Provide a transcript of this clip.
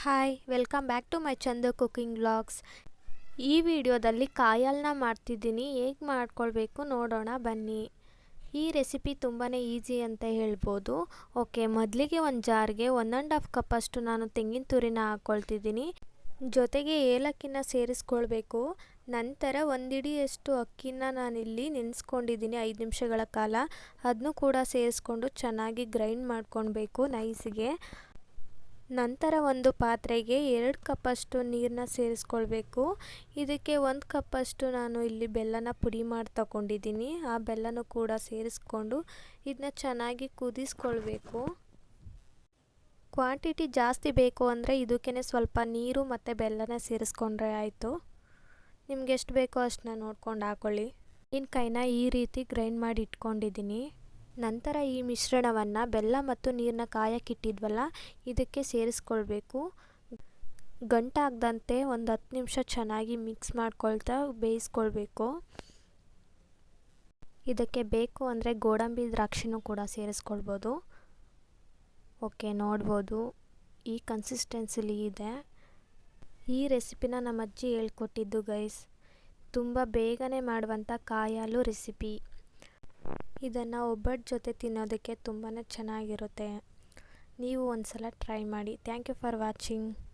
Hi welcome back to my ಚಂದ cooking blogs ಈ ವಿಡಿಯೋದಲ್ಲಿ ಕಾಯಲ್ನ ಮಾಡ್ತಿದ್ದೀನಿ. ಹೇಗೆ ಮಾಡ್ಕೊಳ್ಬೇಕು ನೋಡೋಣ ಬನ್ನಿ. ಈ ರೆಸಿಪಿ ತುಂಬಾ ಈಸಿ ಅಂತ ಹೇಳ್ಬೋದು. ಓಕೆ ಮೊದಲಿಗೆ ಒಂದು ಜಾರ್ಗೆ ಒನ್ ಆ್ಯಂಡ್ ಹಾಫ್ ಕಪ್ಪಷ್ಟು ನಾನು ತೆಂಗಿನ ತುರಿನ ಹಾಕ್ಕೊಳ್ತಿದ್ದೀನಿ ಜೊತೆಗೆ ಏಲಕ್ಕಿನ ಸೇರಿಸ್ಕೊಳ್ಬೇಕು. ನಂತರ ಒಂದಿಡಿಯಷ್ಟು ಅಕ್ಕಿನ ನಾನಿಲ್ಲಿ ನೆನೆಸ್ಕೊಂಡಿದ್ದೀನಿ ಐದು ನಿಮಿಷಗಳ ಕಾಲ. ಅದನ್ನು ಕೂಡ ಸೇರಿಸ್ಕೊಂಡು ಚೆನ್ನಾಗಿ ಗ್ರೈಂಡ್ ಮಾಡ್ಕೊಳ್ಬೇಕು ನೈಸಿಗೆ. ನಂತರ ಒಂದು ಪಾತ್ರೆಗೆ ಎರಡು ಕಪ್ಪಷ್ಟು ನೀರನ್ನ ಸೇರಿಸ್ಕೊಳ್ಬೇಕು. ಇದಕ್ಕೆ ಒಂದು ಕಪ್ಪಷ್ಟು ನಾನು ಇಲ್ಲಿ ಬೆಲ್ಲನ ಪುಡಿ ಮಾಡಿ ತಗೊಂಡಿದ್ದೀನಿ. ಆ ಬೆಲ್ಲನೂ ಕೂಡ ಸೇರಿಸ್ಕೊಂಡು ಇದನ್ನ ಚೆನ್ನಾಗಿ ಕುದಿಸ್ಕೊಳ್ಬೇಕು. ಕ್ವಾಂಟಿಟಿ ಜಾಸ್ತಿ ಬೇಕು ಅಂದರೆ ಇದಕ್ಕೇ ಸ್ವಲ್ಪ ನೀರು ಮತ್ತು ಬೆಲ್ಲನ ಸೇರಿಸ್ಕೊಂಡ್ರೆ ಆಯಿತು. ನಿಮ್ಗೆ ಎಷ್ಟು ಬೇಕೋ ಅಷ್ಟನ್ನ ನೋಡ್ಕೊಂಡು ಹಾಕೊಳ್ಳಿ. ಕೈನ ಈ ರೀತಿ ಗ್ರೈಂಡ್ ಮಾಡಿ ಇಟ್ಕೊಂಡಿದ್ದೀನಿ. ನಂತರ ಈ ಮಿಶ್ರಣವನ್ನು ಬೆಲ್ಲ ಮತ್ತು ನೀರನ್ನ ಕಾಯಕ್ಕಿಟ್ಟಿದ್ವಲ್ಲ, ಇದಕ್ಕೆ ಸೇರಿಸ್ಕೊಳ್ಬೇಕು. ಗಂಟಾಗದಂತೆ ಒಂದು ಹತ್ತು ನಿಮಿಷ ಚೆನ್ನಾಗಿ ಮಿಕ್ಸ್ ಮಾಡ್ಕೊಳ್ತಾ ಬೇಯಿಸ್ಕೊಳ್ಬೇಕು. ಇದಕ್ಕೆ ಬೇಕು ಅಂದರೆ ಗೋಡಂಬಿ ದ್ರಾಕ್ಷಿನೂ ಕೂಡ ಸೇರಿಸ್ಕೊಳ್ಬೋದು. ಓಕೆ, ನೋಡ್ಬೋದು. ಈ ಕನ್ಸಿಸ್ಟೆನ್ಸಿಲಿ ಇದೆ. ಈ ರೆಸಿಪಿನ ನಮ್ಮ ಅಜ್ಜಿ ಹೇಳ್ಕೊಟ್ಟಿದ್ದು ಗೈಸ್, ತುಂಬ ಬೇಗನೆ ಮಾಡುವಂಥ ಕಾಯಾಲು ರೆಸಿಪಿ. ಇದನ್ನು ಒಬ್ಬಟ್ಟು ಜೊತೆ ತಿನ್ನೋದಕ್ಕೆ ತುಂಬಾ ಚೆನ್ನಾಗಿರುತ್ತೆ. ನೀವು ಒಂದು ಸಲ ಟ್ರೈ ಮಾಡಿ. Thank you for watching